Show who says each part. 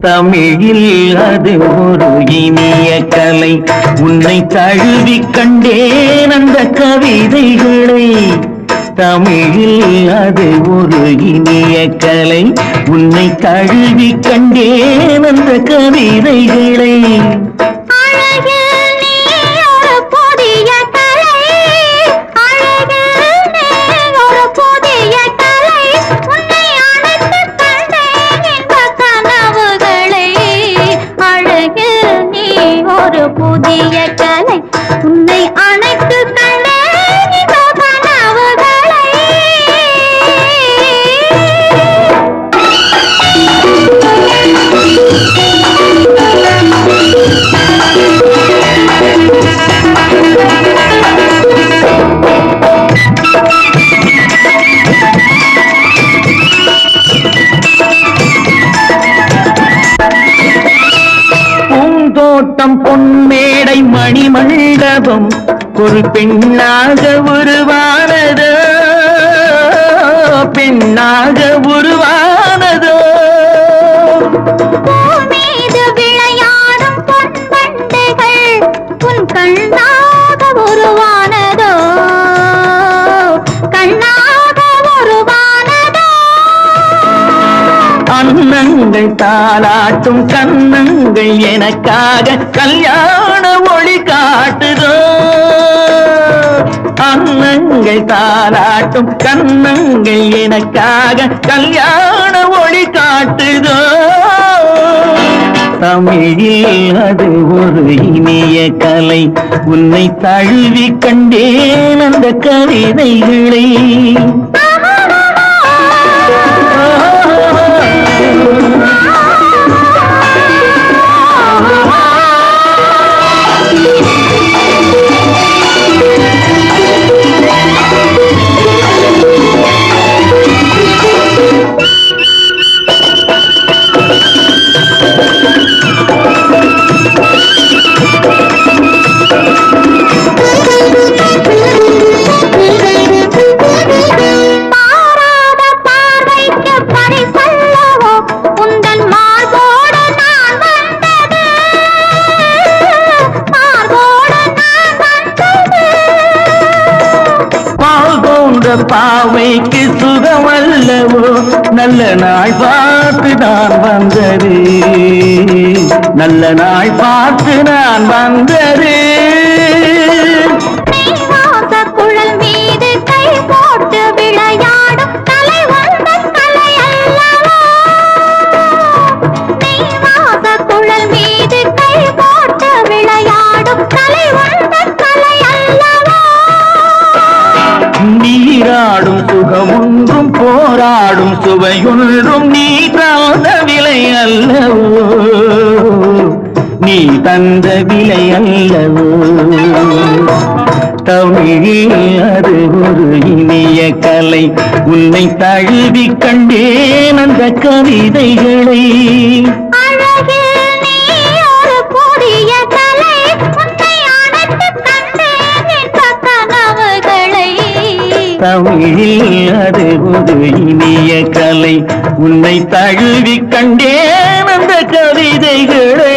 Speaker 1: தமிழில் அது ஒரு இனிய கலை. உன்னை தழுவி கண்டேன் அந்த கவிதைகளை. தமிழில் அது ஒரு இனிய கலை. உன்னை தழுவி கண்டேன் அந்த கவிதைகளை. பூந்தோட்டம் பொன்மேடை மணிமண்டபம் ஒரு பெண்ணாக உருவானதோ பெண்ணாக உருவானதோ.
Speaker 2: விளையாடும் பொன் பண்டைகள் உன் கண்ணாக உருவான
Speaker 1: அன்னங்கள் தாளாட்டும் கன்னங்கள் எனக்காக கல்யாண ஒளி காட்டுதோ? அன்னங்கள் தாளாட்டும் கன்னங்கள் எனக்காக கல்யாண ஒளி காட்டுதோ? தமிழில் அது ஒரு இனிய கலை. உன்னை தழுவி கண்டேன் அந்த கவிதைகளை. போன்ற பாவைக்கு சுகமல்லவோ நல்ல நாள் பார்த்து நான் வந்தது. நல்ல நாள் பார்த்து நான் வந்தது. நீராடும் சுகமொன்றும் போராடும் சுவையொன்றும் நீ தந்த விலை அல்லவோ? நீ தந்த விலை அல்லவோ? தமிழில் அது ஒரு இனிய கலை. உன்னை தழுவி கண்டேன் அந்த கவிதைகளை. தமிழில் அது ஒரு இனிய கலை. உன்னை தழுவி கண்டேன் அந்த கவிதைகளை.